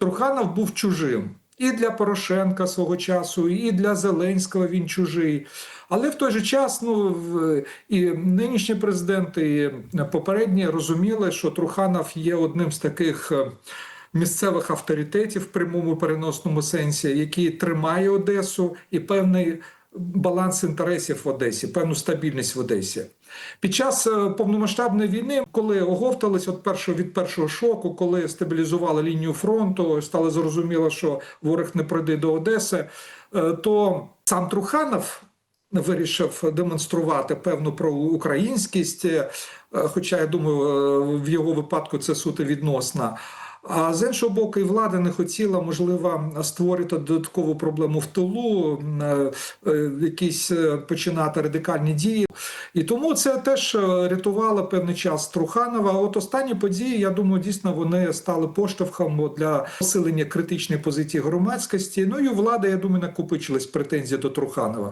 Труханов був чужим. І для Порошенка свого часу, і для Зеленського він чужий. Але в той же час ну, і нинішні президенти, і попередні розуміли, що Труханов є одним з таких е, місцевих авторитетів в прямому переносному сенсі, який тримає Одесу і певний баланс інтересів в Одесі, певну стабільність в Одесі. Під час е, повномасштабної війни, коли оговтались від першого від першого шоку, коли стабілізували лінію фронту, стало зрозуміло, що ворог не пройде до Одеси, е, то сам Труханов вирішив демонструвати певну проукраїнськість, е, хоча я думаю, в його випадку це суто відносно. А з іншого боку, і влада не хотіла, можливо, створити додаткову проблему в тилу, е, е, якісь е, починати радикальні дії. І тому це теж рятувало певний час Труханова. От останні події, я думаю, дійсно вони стали поштовхом для посилення критичної позиції громадськості. Ну і у влади, я думаю, накопичились претензії до Труханова.